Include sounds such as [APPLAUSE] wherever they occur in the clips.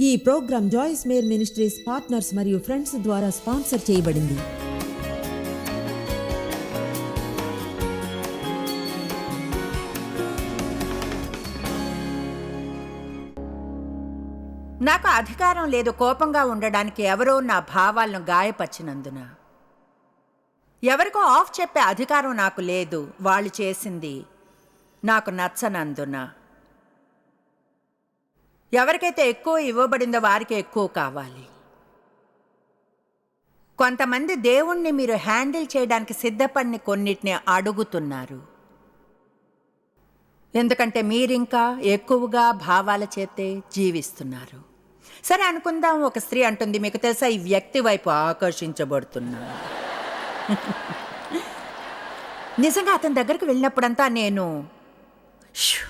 ఈ programme Joyce Meyer ministries partners మరియు friends ద్వారా స్పాన్సర్ చేయబడింది. నాకు అధికారం లేదు కోపంగా ఉండడానికి ఎవరో నా భావాలను గాయపరిచినందున. ఎవరికో ఆఫ్ చెప్పే అధికారం నాకు లేదు. వాళ్ళు చేసింది నాకు నచ్చనందున. ఎవరికైతే ఎక్కువ ఇవ్వబడిందో వారికి ఎక్కువ కావాలి. కొంతమంది దేవుణ్ణి మీరు హ్యాండిల్ చేయడానికి సిద్ధపడిన కొన్నిటిని అడుగుతున్నారు. ఎందుకంటే మీరింకా ఎక్కువగా భావాల చేతే జీవిస్తున్నారు. సరే అనుకుందాం ఒక స్త్రీ అంటుంది మీకు తెలుసా ఈ వ్యక్తి వైపు ఆకర్షించబడుతున్నాను [LAUGHS] నిజంగా అతని దగ్గరికి వెళ్ళినప్పుడంతా నేను "షూ"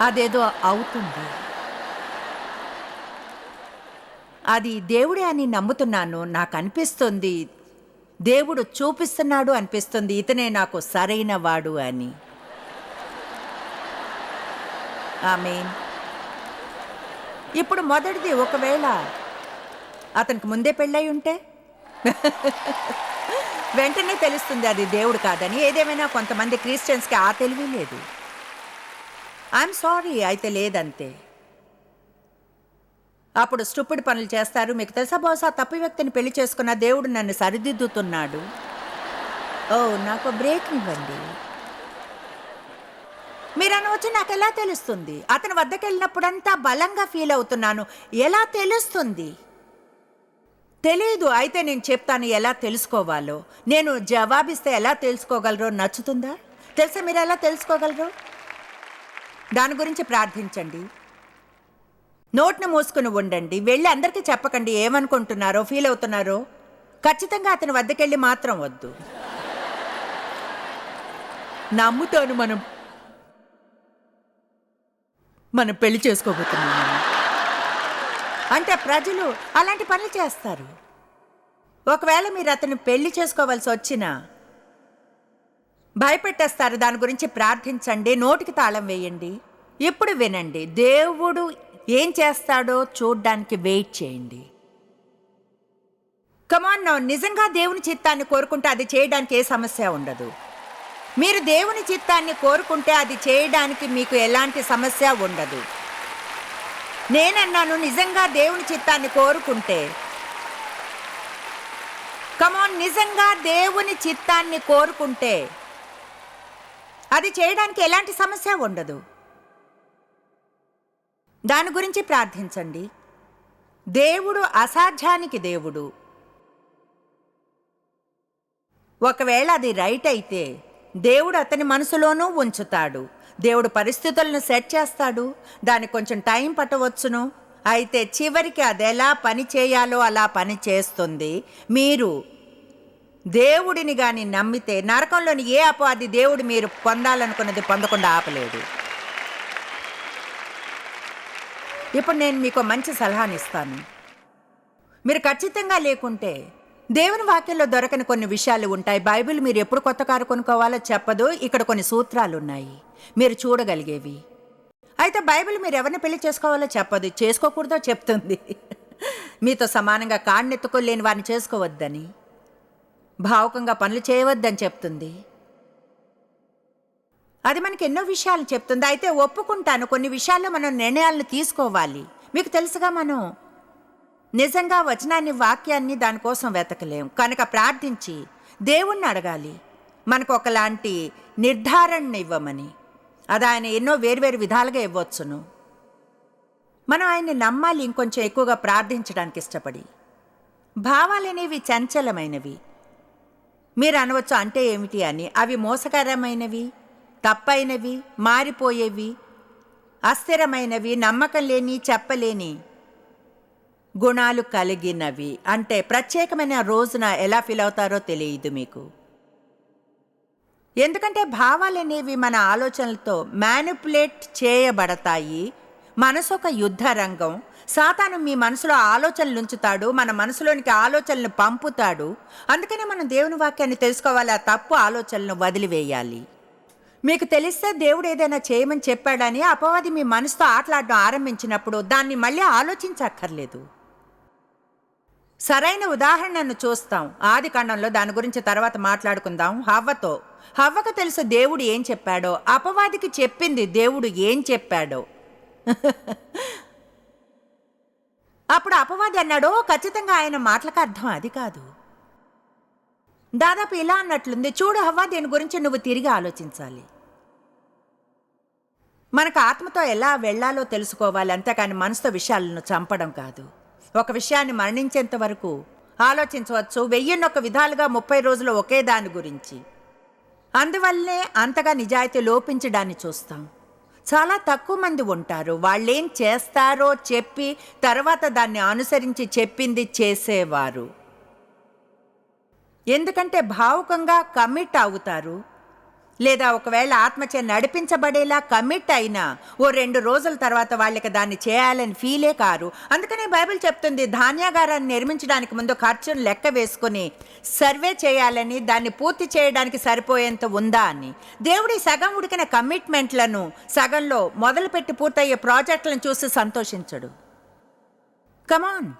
అదేదో అవుతుంది. అది దేవుడే అని నమ్ముతున్నాను. నాకు అనిపిస్తుంది దేవుడు చూపిస్తున్నాడు అనిపిస్తుంది. ఇతనే నాకు సరైన వాడు అని. ఆమె ఇప్పుడు మొదటిది ఒకవేళ అతనికి ముందే పెళ్ళై ఉంటే? వెంటనే తెలుస్తుంది అది దేవుడు కాదని. ఏదేమైనా కొంతమంది క్రిస్టియన్స్కి ఆ తెలివి లేదు. ఐఎమ్ సారీ అయితే లేదంతే. అప్పుడు స్టూపిడ్ పనులు చేస్తారు. మీకు తెలుసా బహుశా తప్పు వ్యక్తిని పెళ్ళి చేసుకున్న దేవుడు నన్ను సరిదిద్దుతున్నాడు. ఓ నాకు బ్రేక్ ఇవ్వండి. మీరు అనవచ్చు నాకు ఎలా తెలుస్తుంది? అతని వద్దకు వెళ్ళినప్పుడంతా బలంగా ఫీల్ అవుతున్నాను. ఎలా తెలుస్తుంది? తెలియదు అయితే నేను చెప్తాను ఎలా తెలుసుకోవాలో. నేను జవాబిస్తే ఎలా తెలుసుకోగలరో నచ్చుతుందా? తెలుసా మీరు ఎలా తెలుసుకోగలరు? దాని గురించి ప్రార్థించండి. నోట్ను మూసుకుని ఉండండి. వెళ్ళి అందరికీ చెప్పకండి ఏమనుకుంటున్నారో ఫీల్ అవుతున్నారో. ఖచ్చితంగా అతని వద్దకెళ్ళి మాత్రం వద్దు. నమ్ముతాను మనం. మనం పెళ్ళి చేసుకోబోతున్నాం అంటే ప్రజలు అలాంటి పనులు చేస్తారు. ఒకవేళ మీరు అతను పెళ్ళి చేసుకోవాల్సి వచ్చినా భయపెట్టేస్తారు. దాని గురించి ప్రార్థించండి. నోటికి తాళం వేయండి. ఇప్పుడు వినండి. దేవుడు ఏం చేస్తాడో చూడ్డానికి వెయిట్ చేయండి. కమాన్ నౌ నిజంగా దేవుని చిత్తాన్ని కోరుకుంటే అది చేయడానికి ఏ సమస్య ఉండదు. మీరు దేవుని చిత్తాన్ని కోరుకుంటే అది చేయడానికి మీకు ఎలాంటి సమస్య ఉండదు. నేనన్నాను నిజంగా దేవుని చిత్తాన్ని కోరుకుంటే. కమాన్ నిజంగా దేవుని చిత్తాన్ని కోరుకుంటే. అది చేయడానికి ఎలాంటి సమస్య ఉండదు. దాని గురించి ప్రార్థించండి. దేవుడు అసాధ్యానికి దేవుడు. ఒకవేళ అది రైట్ అయితే దేవుడు అతని మనసులోనూ ఉంచుతాడు. దేవుడు పరిస్థితులను సెట్ చేస్తాడు. దానికి కొంచెం టైం పట్టవచ్చును. అయితే చివరికి అది ఎలా పని చేయాలో అలా పని చేస్తుంది. మీరు దేవుడిని గాని నమ్మితే నరకంలోని ఏ అపవాది దేవుడు మీరు పొందాలనుకున్నది పొందకుండా ఆపలేడు ఇప్పుడు నేను మీకు మంచి సలహాని ఇస్తాను. మీరు ఖచ్చితంగా లేకుంటే దేవుని వాక్యంలో దొరకని కొన్ని విషయాలు ఉంటాయి. బైబిల్ మీరు ఎప్పుడు కొత్త కారు కొనుక్కోవాలో చెప్పదు. ఇక్కడ కొన్ని సూత్రాలు ఉన్నాయి. మీరు చూడగలిగేవి. అయితే బైబిల్ మీరు ఎవరిని పెళ్ళి చేసుకోవాలో చెప్పదు. చేసుకోకూడదో చెప్తుంది. మీతో సమానంగా కాళ్ళెత్తుకోలేని వారిని చేసుకోవద్దని. భావుకంగా పనులు చేయవద్దని చెప్తుంది. అది మనకి ఎన్నో విషయాలు చెప్తుంది. అయితే ఒప్పుకుంటాను. కొన్ని విషయాల్లో మనం నిర్ణయాలను తీసుకోవాలి. మీకు తెలుసుగా మనం నిజంగా వచనాన్ని వాక్యాన్ని దానికోసం వెతకలేం కనుక ప్రార్థించి దేవుణ్ణి అడగాలి. మనకు ఒకలాంటి నిర్ధారణ ఇవ్వమని. అది ఆయన ఎన్నో వేర్వేరు విధాలుగా ఇవ్వచ్చును. మనం ఆయన్ని నమ్మాలి ఇంకొంచెం ఎక్కువగా ప్రార్థించడానికి ఇష్టపడి. భావాలనేవి చంచలమైనవి. మీరు అనవచ్చు అంటే ఏమిటి అని. అవి మోసకరమైనవి తప్పైనవి మారిపోయేవి అస్థిరమైనవి నమ్మకం లేని చెప్పలేని గుణాలు కలిగినవి. అంటే ప్రత్యేకమైన రోజున ఎలా ఫీల్ అవుతారో తెలియదు మీకు. ఎందుకంటే భావాలనేవి మన ఆలోచనలతో మ్యానిపులేట్ చేయబడతాయి. మనసు ఒక యుద్ధ రంగం. సాతాను మీ మనసులో ఆలోచనలు ఉంచుతాడు మన మనసులోనికి ఆలోచనలు పంపుతాడు. అందుకనే మనం దేవుని వాక్యాన్ని తెలుసుకోవాలి ఆ తప్పు ఆలోచనలను వదిలివేయాలి. మీకు తెలిస్తే దేవుడు ఏదైనా చేయమని చెప్పాడని అపవాది మీ మనసుతో ఆటలాడడం ఆరంభించినప్పుడు దాన్ని మళ్ళీ ఆలోచించక్కర్లేదు. సరైన ఉదాహరణను చూస్తాం. ఆది కాండంలో దాని గురించి తర్వాత మాట్లాడుకుందాం. హవ్వతో హవ్వకు తెలుసు దేవుడు ఏం చెప్పాడో అపవాదికి చెప్పింది దేవుడు ఏం చెప్పాడో. [LAUGHS] అప్పుడు అపవాది అన్నాడో ఖచ్చితంగా ఆయన మాటలకు అర్థం అది కాదు. దాదాపు ఇలా అన్నట్లుంది. చూడు హవ్వా దీని గురించి నువ్వు తిరిగి ఆలోచించాలి. మనకు ఆత్మతో ఎలా వెళ్ళాలో తెలుసుకోవాలి. అంతేకాని మనసుతో విషయాలను చంపడం కాదు. ఒక విషయాన్ని మరణించేంత వరకు ఆలోచించవచ్చు. వెయ్యిన్నొక్క విధాలుగా ముప్పై రోజులు ఒకే దాని గురించి. అందువల్లే అంతగా నిజాయితీ లోపించడాన్ని చూస్తాం. చాలా తక్కువ మంది ఉంటారు. వాళ్ళేం చేస్తారో చెప్పి తర్వాత దాన్ని అనుసరించి చెప్పింది చేసేవారు. ఎందుకంటే భావుకంగా కమిట్ అవుతారు. లేదా ఒకవేళ ఆత్మచే నడిపించబడేలా కమిట్ అయినా ఓ రెండు రోజుల తర్వాత వాళ్ళకి దాన్ని చేయాలని ఫీలే కారు. అందుకనే బైబిల్ చెప్తుంది ధాన్యాగారాన్ని నిర్మించడానికి ముందు ఖర్చును లెక్క వేసుకుని సర్వే చేయాలని దాన్ని పూర్తి చేయడానికి సరిపోయేంత ఉందా అని. దేవుడి సగం ఉడికిన కమిట్మెంట్లను సగంలో మొదలుపెట్టి పూర్తయ్యే ప్రాజెక్టులను చూసి సంతోషించడు. కమాన్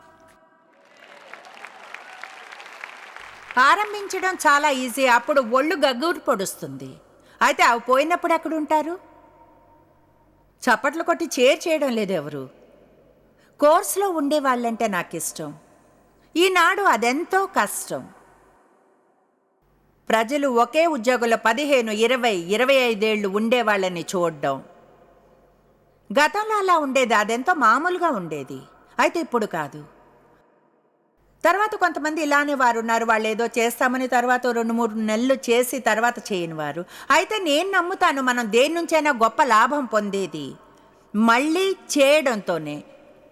ఆరంభించడం చాలా ఈజీ అప్పుడు ఒళ్ళు గగ్గురు పొడుస్తుంది. అయితే అవి పోయినప్పుడు ఎక్కడుంటారు? చప్పట్లు కొట్టి చేర్ చేయడం లేదు ఎవరు కోర్సులో ఉండే వాళ్ళంటే నాకు ఇష్టం ఈనాడు అదెంతో కష్టం. ప్రజలు ఒకే ఉద్యోగుల పదిహేను ఇరవై ఇరవై ఐదేళ్ళు ఉండేవాళ్ళని చూడడం. గతంలో అలా ఉండేది అదెంతో మామూలుగా ఉండేది. అయితే ఇప్పుడు కాదు. తర్వాత కొంతమంది ఇలానే వారు ఉన్నారు. వాళ్ళు ఏదో చేస్తామని తర్వాత రెండు మూడు నెలలు చేసి తర్వాత చేయని వారు. అయితే నేను నమ్ముతాను మనం దేని నుంచైనా గొప్ప లాభం పొందేది. మళ్ళీ చేయడంతోనే.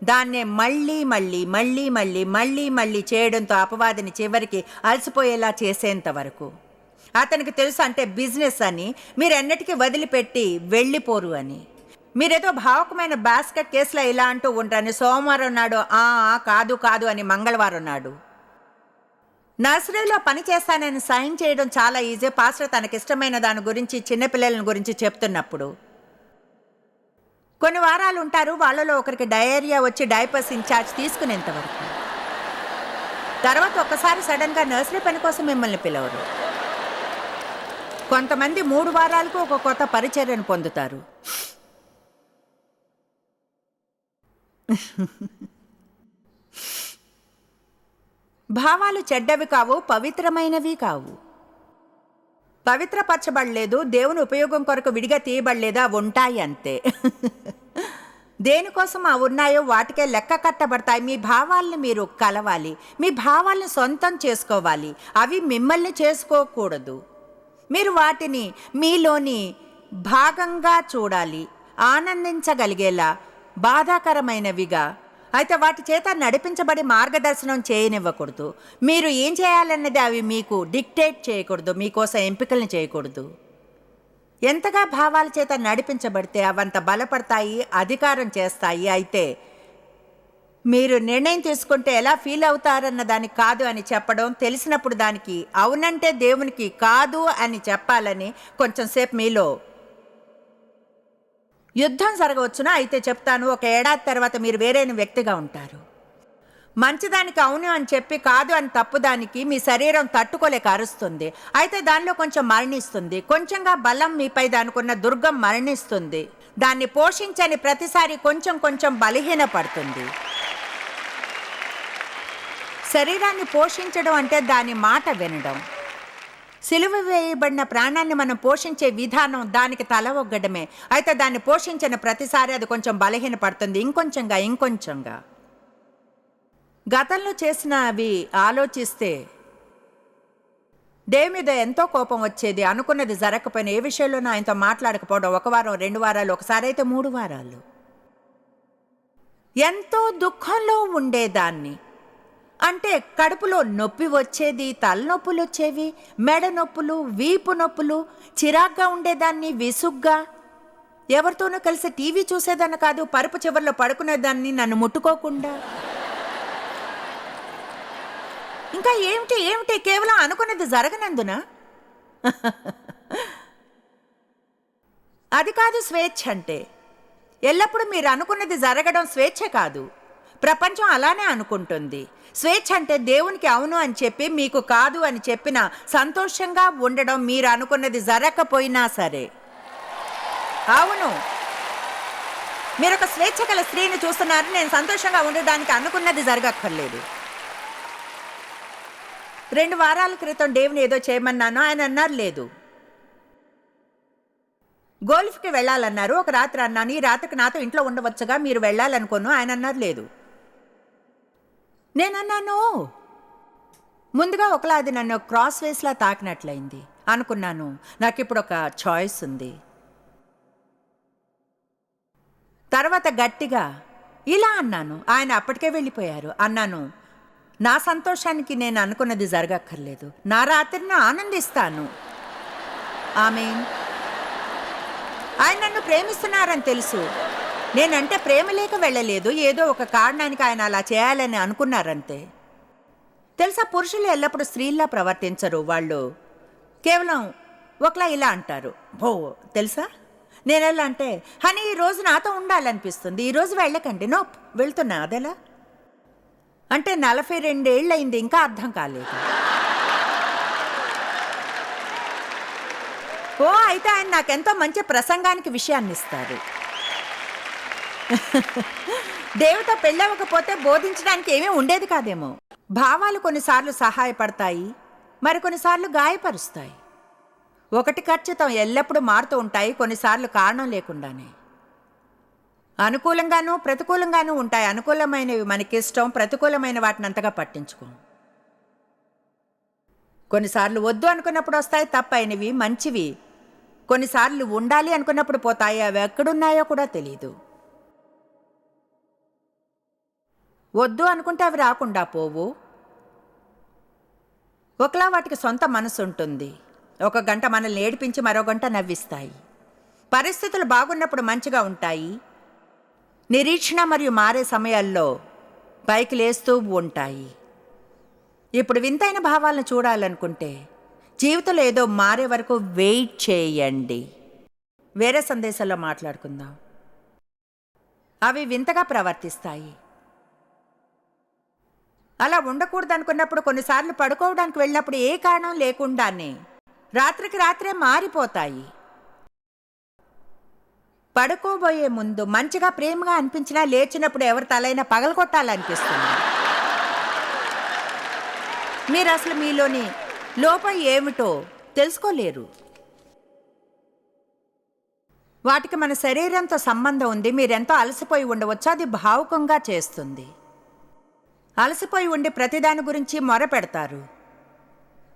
దాన్నే మళ్ళీ మళ్ళీ మళ్ళీ మళ్ళీ మళ్ళీ మళ్ళీ చేయడంతో అపవాదిని చివరికి అలసిపోయేలా చేసేంత వరకు. అతనికి తెలుసు అంటే బిజినెస్ అని మీరు ఎన్నటికీ వదిలిపెట్టి వెళ్ళిపోరు అని. మీరేదో భావకమైన బాస్కెట్ కేసులో ఇలా అంటూ ఉంటారని సోమవారం నాడు ఆ కాదు కాదు అని మంగళవారం నాడు. నర్సరీలో పని చేస్తానని సైన్ చేయడం చాలా ఈజీ. పాస్టర్ తనకిష్టమైన దాని గురించి చిన్నపిల్లల గురించి చెప్తున్నప్పుడు. కొన్ని వారాలు ఉంటారు వాళ్ళలో ఒకరికి డయేరియా వచ్చి డైపర్స్ ఇన్ఛార్జ్ తీసుకునేంతవరకు తర్వాత ఒక్కసారి సడన్గా నర్సరీ పని కోసం మిమ్మల్ని పిలవరు. కొంతమంది మూడు వారాలకు ఒక కొత్త పరిచర్యను పొందుతారు. భావాలు చెడ్డవి కావు పవిత్రమైనవి కావు. పవిత్రపరచబడలేదు దేవుని ఉపయోగం కొరకు విడిగా తీయబడలేదా ఉంటాయి అంతే. దేనికోసం ఆ ఉన్నాయో వాటికే లెక్క కట్టబడతాయి. మీ భావాల్ని మీరు కలవాలి. మీ భావాల్ని సొంతం చేసుకోవాలి. అవి మిమ్మల్ని చేసుకోకూడదు. మీరు వాటిని మీలోని భాగంగా చూడాలి. ఆనందించగలిగేలా బాధాకరమైనవిగా. అయితే వాటి చేత నడిపించబడి మార్గదర్శనం చేయనివ్వకూడదు. మీరు ఏం చేయాలన్నది అవి మీకు డిక్టేట్ చేయకూడదు మీకోసం ఎంపికలను చేయకూడదు. ఎంతగా భావాల చేత నడిపించబడితే అవంత బలపడతాయి అధికారం చేస్తాయి. అయితే మీరు నిర్ణయం తీసుకుంటే ఎలా ఫీల్ అవుతారన్న దానికి కాదు అని చెప్పడం తెలిసినప్పుడు దానికి అవునంటే దేవునికి కాదు అని చెప్పాలని కొంచెం సేపు మీలో యుద్ధం జరగవచ్చునా? అయితే చెప్తాను ఒక ఏడాది తర్వాత మీరు వేరైన వ్యక్తిగా ఉంటారు. మంచిదానికి అవును అని చెప్పి కాదు అని తప్పుదానికి మీ శరీరం తట్టుకోలేక అరుస్తుంది. అయితే దానిలో కొంచెం మరణిస్తుంది. కొంచెంగా బలం మీపై దానికున్న దుర్గం మరణిస్తుంది. దాన్ని పోషించని ప్రతిసారి కొంచెం కొంచెం బలహీనపడుతుంది. శరీరాన్ని పోషించడం అంటే దాని మాట వినడం. సిలువ వేయబడిన ప్రాణాన్ని మనం పోషించే విధానం దానికి తల ఒగ్గడమే. అయితే దాన్ని పోషించిన ప్రతిసారి అది కొంచెం బలహీనపడుతుంది. ఇంకొంచెంగా ఇంకొంచెంగా. గతంలో చేసిన అవి ఆలోచిస్తే డే మీద ఎంతో కోపం వచ్చేది? అనుకున్నది జరగకపోయినా ఏ విషయంలోనూ ఆయనతో మాట్లాడకపోవడం ఒక వారం రెండు వారాలు ఒకసారి అయితే మూడు వారాలు. ఎంతో దుఃఖంలో ఉండేదాన్ని. అంటే కడుపులో నొప్పి వచ్చేది తలనొప్పులు వచ్చేవి మెడ నొప్పులు వీపు నొప్పులు చిరాగ్గా ఉండేదాన్ని విసుగ్గా. ఎవరితోనూ కలిసి టీవీ చూసేదాన్ని కాదు పరుపు చివరిలో పడుకునేదాన్ని నన్ను ముట్టుకోకుండా. ఇంకా ఏమిటి ఏమిటి కేవలం అనుకున్నది జరగనందున? అది కాదు స్వేచ్ఛ అంటే. ఎల్లప్పుడూ మీరు అనుకున్నది జరగడం స్వేచ్ఛ కాదు. ప్రపంచం అలానే అనుకుంటుంది. స్వేచ్ఛ అంటే దేవునికి అవును అని చెప్పి మీకు కాదు అని చెప్పిన సంతోషంగా ఉండడం మీరు అనుకున్నది జరగకపోయినా సరే. అవును. మీరు ఒక స్వేచ్ఛ గల స్త్రీని చూస్తున్నారు నేను సంతోషంగా ఉండడానికి అనుకున్నది జరగక్కర్లేదు. రెండు వారాల క్రితం దేవుని ఏదో చేయమన్నాను ఆయన అన్నారు లేదు. గోల్ఫ్కి వెళ్ళాలన్నారు ఒక రాత్రి అన్నాను ఈ రాత్రికి నాతో ఇంట్లో ఉండవచ్చుగా మీరు వెళ్ళాలనుకోను ఆయన అన్నారు లేదు. నేనన్నాను ముందుగా ఒకలా అది నన్ను క్రాస్ వేస్లా తాకినట్లయింది. అనుకున్నాను నాకు ఇప్పుడు ఒక చాయిస్ ఉంది. తర్వాత గట్టిగా ఇలా అన్నాను. ఆయన అప్పటికే వెళ్ళిపోయారు. అన్నాను నా సంతోషానికి నేను అనుకున్నది జరగక్కర్లేదు. నా రాత్రిని ఆనందిస్తాను. ఆమె ఆయన నన్ను ప్రేమిస్తున్నారని తెలుసు. నేనంటే ప్రేమ లేక వెళ్ళలేదు. ఏదో ఒక కారణానికి ఆయన అలా చేయాలని అనుకున్నారంతే. తెలుసా పురుషులు ఎల్లప్పుడూ స్త్రీల్లా ప్రవర్తించరు వాళ్ళు. కేవలం ఒకలా ఇలా అంటారు. భో తెలుసా? నేను ఎలా అంటే హనీ ఈ రోజు నాతో ఉండాలనిపిస్తుంది. ఈరోజు వెళ్ళకండి. నో వెళ్తున్నా. అదెలా? అంటే నలభై రెండేళ్ళయింది ఇంకా అర్థం కాలేదు. ఓ అయితే ఆయన నాకెంతో మంచి ప్రసంగానికి విషయాన్ని ఇస్తారు [LAUGHS] దేవుతో పెళ్ళవకపోతే బోధించడానికి ఏమీ ఉండేది కాదేమో. భావాలు కొన్నిసార్లు సహాయపడతాయి మరి కొన్నిసార్లు గాయపరుస్తాయి. ఒకటి ఖచ్చితం ఎల్లప్పుడూ మారుతూ ఉంటాయి కొన్నిసార్లు కారణం లేకుండానే. అనుకూలంగానూ ప్రతికూలంగానూ ఉంటాయి. అనుకూలమైనవి మనకిష్టం ప్రతికూలమైన వాటిని అంతగా పట్టించుకోం. కొన్నిసార్లు వద్దు అనుకున్నప్పుడు వస్తాయి తప్పైనవి మంచివి. కొన్నిసార్లు ఉండాలి అనుకున్నప్పుడు పోతాయి అవి ఎక్కడున్నాయో కూడా తెలియదు వద్దు అనుకుంటే అవి రాకుండా పోవు. ఒకలా వాటికి సొంత మనసు ఉంటుంది. ఒక గంట మనల్ని ఏడిపించి మరో గంట నవ్విస్తాయి. పరిస్థితులు బాగున్నప్పుడు మంచిగా ఉంటాయి. నిరీక్షణ మరియు మారే సమయాల్లో పైకి లేస్తూ ఉంటాయి. ఇప్పుడు వింతైన భావాలను చూడాలనుకుంటే జీవితంలో ఏదో మారే వరకు వెయిట్ చేయండి. వేరే సందేశాల్లో మాట్లాడుకుందాం. అవి వింతగా ప్రవర్తిస్తాయి. అలా ఉండకూడదనుకున్నప్పుడు కొన్నిసార్లు పడుకోవడానికి వెళ్ళినప్పుడు ఏ కారణం లేకుండానే రాత్రికి రాత్రే మారిపోతాయి. పడుకోబోయే ముందు మంచిగా ప్రేమగా అనిపించినా లేచినప్పుడు ఎవరి తలైనా పగలగొట్టాలనిపిస్తుంది మీరు అసలు మీలోని లోపం ఏమిటో తెలుసుకోలేరు. వాటికి మన శరీరంతో సంబంధం ఉంది మీరెంతో అలసిపోయి ఉండవచ్చు అది భావుకంగా చేస్తుంది. అలసిపోయి ఉండి ప్రతిదాని గురించి మొర పెడతారు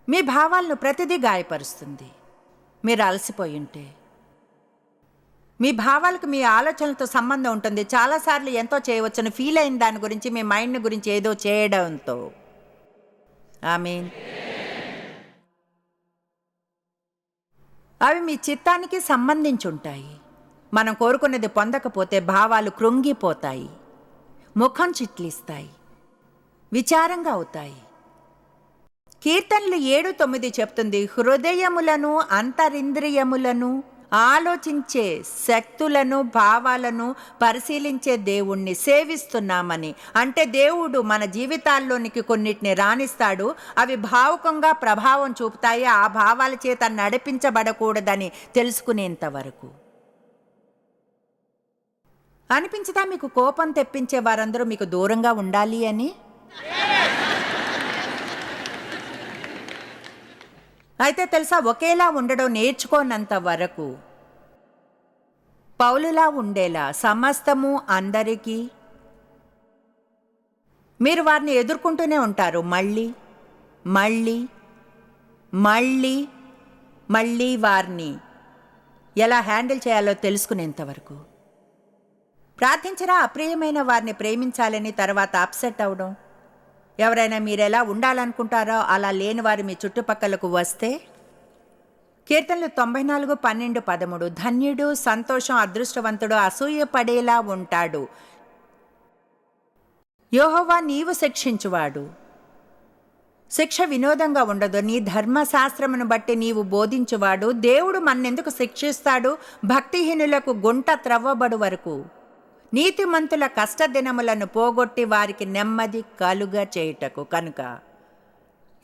మీ భావాలను ప్రతిదీ గాయపరుస్తుంది. మీరు అలసిపోయి ఉంటే. మీ భావాలకు మీ ఆలోచనలతో సంబంధం ఉంటుంది. చాలాసార్లు ఎంతో చేయవచ్చని ఫీల్ అయిన దాని గురించి మీ మైండ్ గురించి ఏదో చేయడంతో. ఐ మీన్ అవి మీ చిత్తానికి సంబంధించి ఉంటాయి. మనం కోరుకున్నది పొందకపోతే భావాలు కృంగిపోతాయి. ముఖం చిట్లిస్తాయి. విచారంగా అవుతాయి. కీర్తనలు ఏడు తొమ్మిది చెప్తుంది హృదయములను అంతరింద్రియములను ఆలోచించే శక్తులను భావాలను పరిశీలించే దేవుణ్ణి సేవిస్తున్నామని. అంటే దేవుడు మన జీవితాల్లోనికి కొన్నిటిని రాణిస్తాడు అవి భావుకంగా ప్రభావం చూపుతాయి ఆ భావాల చేత నడిపించబడకూడదని తెలుసుకునేంత వరకు. అనిపించదా మీకు కోపం తెప్పించే వారందరూ మీకు దూరంగా ఉండాలి అని? అయితే తెలుసా ఒకేలా ఉండడం నేర్చుకోనంత వరకు పౌలులా ఉండేలా సమస్తము అందరికీ మీరు వారిని ఎదుర్కొంటూనే ఉంటారు. మళ్ళీ మళ్ళీ మళ్ళీ మళ్ళీ వారిని ఎలా హ్యాండిల్ చేయాలో తెలుసుకునేంతవరకు ప్రార్థించరా అప్రియమైన వారిని ప్రేమించాలని తర్వాత అప్సెట్ అవడం? ఎవరైనా మీరెలా ఉండాలనుకుంటారో అలా లేని వారు మీ చుట్టుపక్కలకు వస్తే? కీర్తనలు తొంభై నాలుగు పన్నెండు పదమూడు. ధన్యుడు సంతోషం అదృష్టవంతుడు అసూయ పడేలా ఉంటాడు. యోహోవా నీవు శిక్షించువాడు. శిక్ష వినోదంగా ఉండదు. నీ ధర్మశాస్త్రమును బట్టి నీవు బోధించువాడు. దేవుడు మన్నెందుకు శిక్షిస్తాడు? భక్తిహీనులకు గుంట త్రవ్వబడు వరకు. నీతిమంతుల కష్టదినములను పోగొట్టి వారికి నెమ్మది కలుగ చేయుటకు కనుక.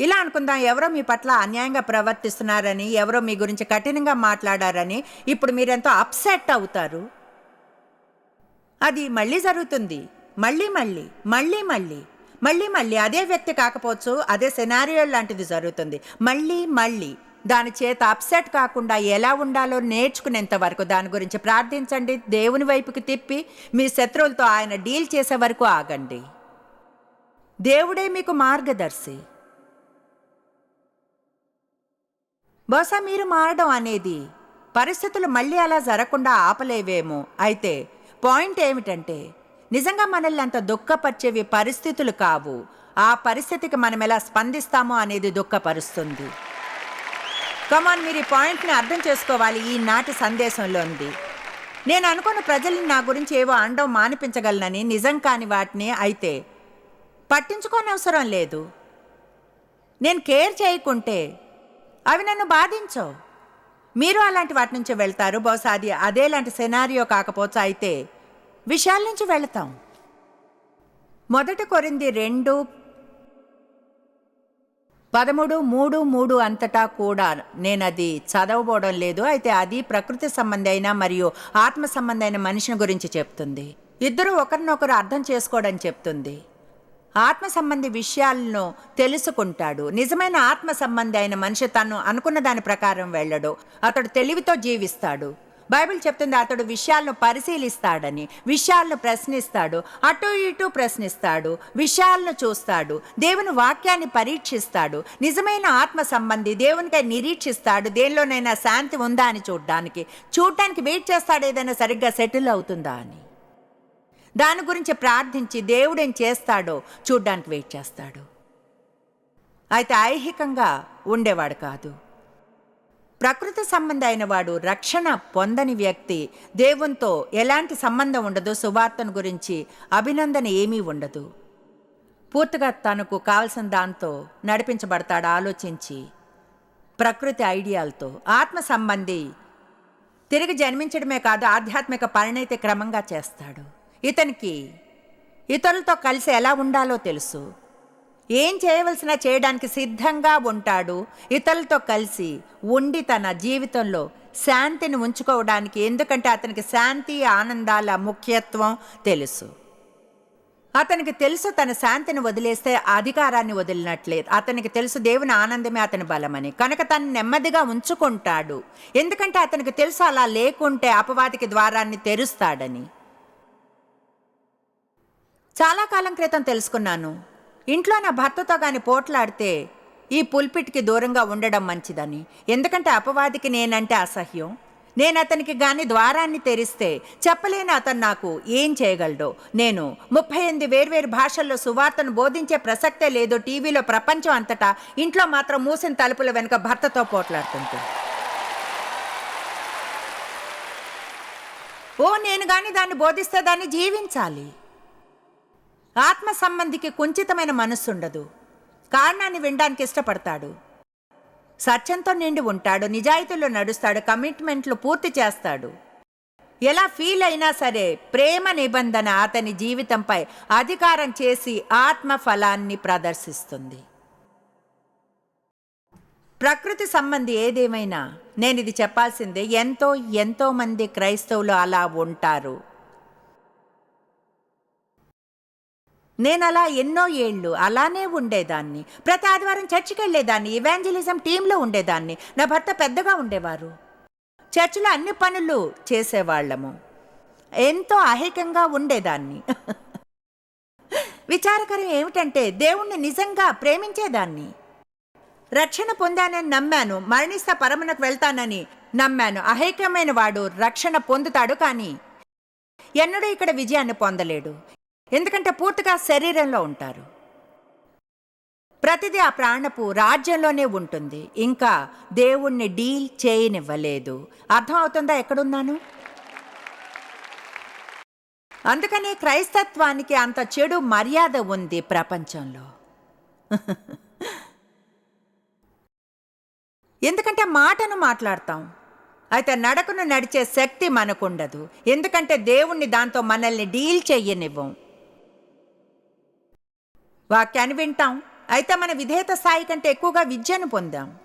ఇలా అనుకుందాం ఎవరో మీ పట్ల అన్యాయంగా ప్రవర్తిస్తున్నారని ఎవరో మీ గురించి కఠినంగా మాట్లాడారని ఇప్పుడు మీరెంతో అప్సెట్ అవుతారు? అది మళ్ళీ జరుగుతుంది. మళ్ళీ మళ్ళీ మళ్ళీ మళ్ళీ మళ్ళీ మళ్ళీ అదే వ్యక్తి కాకపోవచ్చు అదే సెనారియో లాంటిది జరుగుతుంది. మళ్ళీ మళ్ళీ దాని చేత అప్సెట్ కాకుండా ఎలా ఉండాలో నేర్చుకునేంత వరకు దాని గురించి ప్రార్థించండి. దేవుని వైపుకి తిప్పి మీ శత్రువులతో ఆయన డీల్ చేసే వరకు ఆగండి. దేవుడే మీకు మార్గదర్శి. బహుశా మీరు మారడం అనేది పరిస్థితులు మళ్ళీ అలా జరగకుండా ఆపలేవేమో. అయితే పాయింట్ ఏమిటంటే నిజంగా మనల్ని అంత దుఃఖపరిచేవి పరిస్థితులు కావు. ఆ పరిస్థితికి మనం ఎలా స్పందిస్తామో అనేది దుఃఖపరుస్తుంది. కమాన్ మీరు ఈ పాయింట్ని అర్థం చేసుకోవాలి ఈ నాటి సందేశంలో ఉంది నేను అనుకున్న ప్రజల్ని నా గురించి ఏవో అండం మానిపించగలనని నిజం కాని వాటిని అయితే పట్టించుకోని అవసరం లేదు. నేను కేర్ చేయకుంటే అవి నన్ను బాధించవు. మీరు అలాంటి వాటి నుంచి వెళ్తారు. బహుశా అది అదేలాంటి సెనారియో కాకపోతే అయితే విషయాల నుంచి వెళతాం. మొదట కొరింది రెండు పదమూడు మూడు మూడు అంతటా కూడా నేను అది చదవబోవడం లేదు. అయితే అది ప్రకృతి సంబంధి అయిన మరియు ఆత్మ సంబంధి అయిన మనిషిని గురించి చెప్తుంది. ఇద్దరు ఒకరినొకరు అర్థం చేసుకోవడం చెప్తుంది. ఆత్మ సంబంధి విషయాలను తెలుసుకుంటాడు. నిజమైన ఆత్మ సంబంధి అయిన మనిషి తను అనుకున్న దాని ప్రకారం వెళ్ళడు. అతడు తెలివితో జీవిస్తాడు. బైబిల్ చెప్తుంది అతడు విషయాలను పరిశీలిస్తాడని విషయాలను ప్రశ్నిస్తాడు అటు ఇటు ప్రశ్నిస్తాడు విషయాలను చూస్తాడు దేవుని వాక్యాన్ని పరీక్షిస్తాడు నిజమైన ఆత్మ సంబంధి దేవునికై నిరీక్షిస్తాడు దేనిలోనైనా శాంతి ఉందా అని చూడడానికి చూడటానికి వెయిట్ చేస్తాడు ఏదైనా సరిగ్గా సెటిల్ అవుతుందా అని. దాని గురించి ప్రార్థించి దేవుడు ఏం చేస్తాడో చూడ్డానికి వెయిట్ చేస్తాడు. అయితే ఐహికంగా ఉండేవాడు కాదు. ప్రకృతి సంబంధి అయిన వాడు రక్షణ పొందని వ్యక్తి. దేవునితో ఎలాంటి సంబంధం ఉండదు సువార్తను గురించి అభినందన ఏమీ ఉండదు. పూర్తిగా తనకు కావలసిన దాంతో నడిపించబడతాడు ఆలోచించి. ప్రకృతి ఐడియాలతో. ఆత్మ సంబంధి తిరిగి జన్మించడమే కాదు ఆధ్యాత్మిక పరిణతి క్రమంగా చేస్తాడు. ఇతనికి ఇతరులతో కలిసి ఎలా ఉండాలో తెలుసు. ఏం చేయవలసిన చేయడానికి సిద్ధంగా ఉంటాడు. ఇతరులతో కలిసి ఉండి తన జీవితంలో శాంతిని ఉంచుకోవడానికి ఎందుకంటే అతనికి శాంతి ఆనందాల ముఖ్యత్వం తెలుసు. అతనికి తెలుసు తన శాంతిని వదిలేస్తే అధికారాన్ని వదిలినట్లే అతనికి తెలుసు దేవుని ఆనందమే అతని బలమని. కనుక తను నెమ్మదిగా ఉంచుకుంటాడు. ఎందుకంటే అతనికి తెలుసు అలా లేకుంటే అపవాదికి ద్వారాన్ని తెరుస్తాడని. చాలా కాలం క్రితం తెలుసుకున్నాను. ఇంట్లో నా భర్తతో గాని పోట్లాడితే ఈ పుల్పిట్కి దూరంగా ఉండడం మంచిదని. ఎందుకంటే అపవాదికి నేనంటే అసహ్యం. నేను అతనికి గాని ద్వారాన్ని తెరిస్తే చెప్పలేని అతను నాకు ఏం చేయగలడో. నేను ముప్పై ఎనిమిది వేర్వేరు భాషల్లో సువార్తను బోధించే ప్రసక్తే లేదు టీవీలో ప్రపంచం అంతటా ఇంట్లో మాత్రం మూసిన తలుపుల వెనుక భర్తతో పోట్లాడుతుంటే. ఓ నేను కానీ దాన్ని బోధిస్తే దాన్ని జీవించాలి. ఆత్మ సంబంధికి కుంచితమైన మనస్సుండదు. కారణాన్ని వినడానికి ఇష్టపడతాడు. సత్యంతో నిండి ఉంటాడు నిజాయితీలో నడుస్తాడు కమిట్మెంట్లు పూర్తి చేస్తాడు. ఎలా ఫీల్ అయినా సరే ప్రేమ నిబంధన అతని జీవితంపై అధికారం చేసి ఆత్మ ఫలాన్ని ప్రదర్శిస్తుంది. ప్రకృతి సంబంధి ఏదేమైనా నేను ఇది చెప్పాల్సిందే ఎంతో ఎంతో మంది క్రైస్తవులు అలా ఉంటారు. నేను అలా ఎన్నో ఏళ్ళు అలానే ఉండేదాన్ని. ప్రతి ఆదివారం చర్చికి వెళ్ళేదాన్ని ఇవాంజలిజం టీంలో ఉండేదాన్ని. నా భర్త పెద్దగా ఉండేవారు. చర్చిలో అన్ని పనులు చేసేవాళ్ళము. ఎంతో అహేకంగా ఉండేదాన్ని. విచారకరం ఏమిటంటే దేవుణ్ణి నిజంగా ప్రేమించేదాన్ని. రక్షణ పొందానని నమ్మాను. మరణిస్తా పరమునకు వెళ్తానని నమ్మాను. అహేకమైన వాడు రక్షణ పొందుతాడు కానీ ఎన్నడూ ఇక్కడ విజయాన్ని పొందలేడు. ఎందుకంటే పూర్తిగా శరీరంలో ఉంటారు. ప్రతిదీ ఆ ప్రాణపు రాజ్యంలోనే ఉంటుంది. ఇంకా దేవుణ్ణి డీల్ చేయనివ్వలేదు. అర్థం అవుతుందా ఎక్కడున్నాను? అందుకని క్రైస్తత్వానికి అంత చెడు మర్యాద ఉంది ప్రపంచంలో. [LAUGHS] ఎందుకంటే మాటను మాట్లాడతాం. అయితే నడకను నడిచే శక్తి మనకుండదు. ఎందుకంటే దేవుణ్ణి దాంతో మనల్ని డీల్ చెయ్యనివ్వం వాక్యాన్ని వింటాం. అయితే మన విధేయత స్థాయి కంటే ఎక్కువగా విద్యను పొందాం.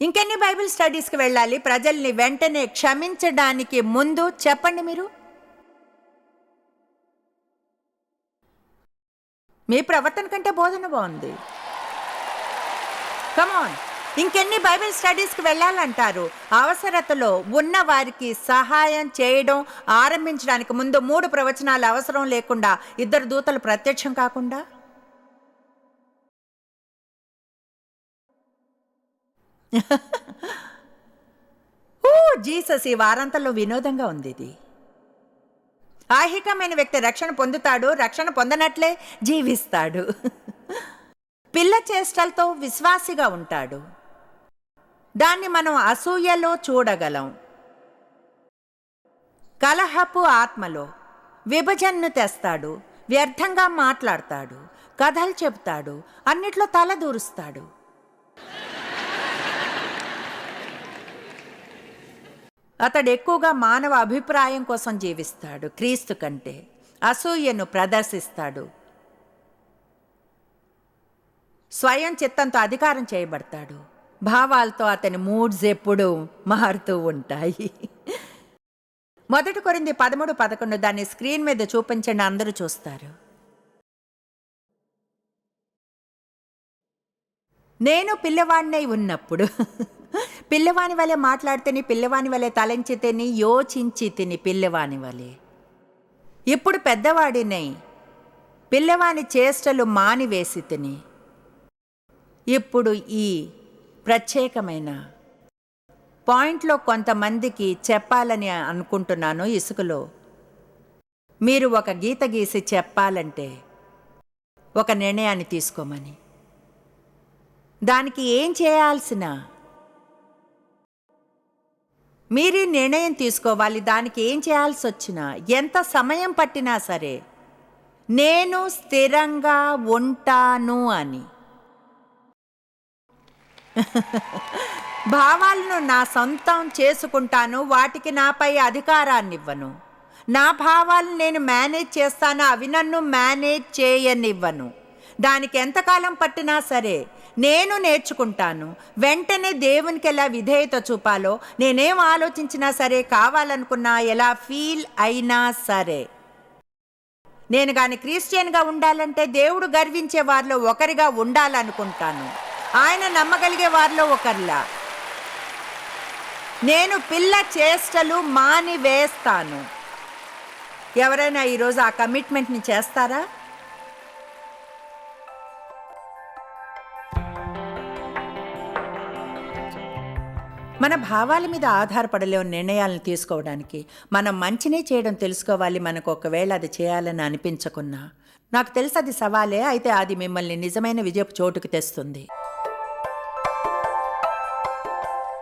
ఇంకెన్ని బైబిల్ స్టడీస్కి వెళ్ళాలి? ప్రజల్ని వెంటనే క్షమించడానికి ముందు చెప్పండి మీరు. మీ ప్రవర్తన కంటే బోధన బాగుంది. కమాన్ ఇంకెన్ని బైబిల్ స్టడీస్కి వెళ్ళాలంటారు? అవసరతలో ఉన్న వారికి సహాయం చేయడం ఆరంభించడానికి ముందు మూడు ప్రవచనాలు అవసరం లేకుండా ఇద్దరు దూతలు ప్రత్యక్షం కాకుండా? ఓ జీసస్ ఈ వారాంతంలో వినోదంగా ఉంది ఇది. ఆహికమైన వ్యక్తి రక్షణ పొందుతాడు రక్షణ పొందనట్లే జీవిస్తాడు. పిల్ల చేష్టలతో విశ్వాసిగా ఉంటాడు. దాన్ని మనం అసూయలో చూడగలం. కలహపు ఆత్మలో విభజనను తెస్తాడు వ్యర్థంగా మాట్లాడతాడు కథలు చెబుతాడు అన్నిట్లో తల దూరుస్తాడు. అతడు ఎక్కువగా మానవ అభిప్రాయం కోసం జీవిస్తాడు క్రీస్తు కంటే అసూయను ప్రదర్శిస్తాడు. స్వయం చిత్తంతో అధికారం చేయబడతాడు. భావాలతో అతని మూడ్స్ ఎప్పుడూ మారుతూ ఉంటాయి. మొదటి కొరింది పదమూడు పదకొండు దాన్ని స్క్రీన్ మీద చూపించండి అందరూ చూస్తారు. నేను పిల్లవాడినై ఉన్నప్పుడు పిల్లవాని వలె మాట్లాడితేని పిల్లవాని వలె తలంచి తిని యోచించి తిని పిల్లవాని వలె. ఇప్పుడు పెద్దవాడినై పిల్లవాని చేష్టలు మానివేసి తిని. ఇప్పుడు ఈ ప్రత్యేకమైన. పాయింట్లో కొంతమందికి చెప్పాలని అనుకుంటున్నాను ఇసుకలో. మీరు ఒక గీత గీసి చెప్పాలంటే ఒక నిర్ణయాన్ని తీసుకోమని. దానికి ఏం చేయాల్సిన? మీరే నిర్ణయం తీసుకోవాలి. దానికి ఏం చేయాల్సి వచ్చినా ఎంత సమయం పట్టినా సరే నేను స్థిరంగా ఉంటాను అని. [LAUGHS] భావాలను నా సొంతం చేసుకుంటాను వాటికి నాపై అధికారాన్ని ఇవ్వను నా భావాలను నేను మేనేజ్ చేస్తాను అవి నన్ను మేనేజ్ చేయనివ్వను. దానికి ఎంతకాలం పట్టినా సరే నేను నేర్చుకుంటాను. వెంటనే దేవునికి ఎలా విధేయత చూపాలో నేనేం ఆలోచించినా సరే కావాలనుకున్నా ఎలా ఫీల్ అయినా సరే. నేను కానీ క్రిస్టియన్గా ఉండాలంటే దేవుడు గర్వించే వారిలో ఒకరిగా ఉండాలనుకుంటాను. ఆయన నమ్మగలిగే వారిలో ఒకరిలా. నేను పిల్ల చేష్టలు మాని వేస్తాను ఎవరైనా ఈరోజు ఆ కమిట్మెంట్ని చేస్తారా? మన భావాల మీద ఆధారపడలేని నిర్ణయాలను తీసుకోవడానికి మనం మంచినే చేయడం తెలుసుకోవాలి మనకు ఒకవేళ అది చేయాలని అనిపించకున్నా. నాకు తెలుసు అది సవాలే అయితే అది మిమ్మల్ని నిజమైన విజయపు చోటుకు తెస్తుంది.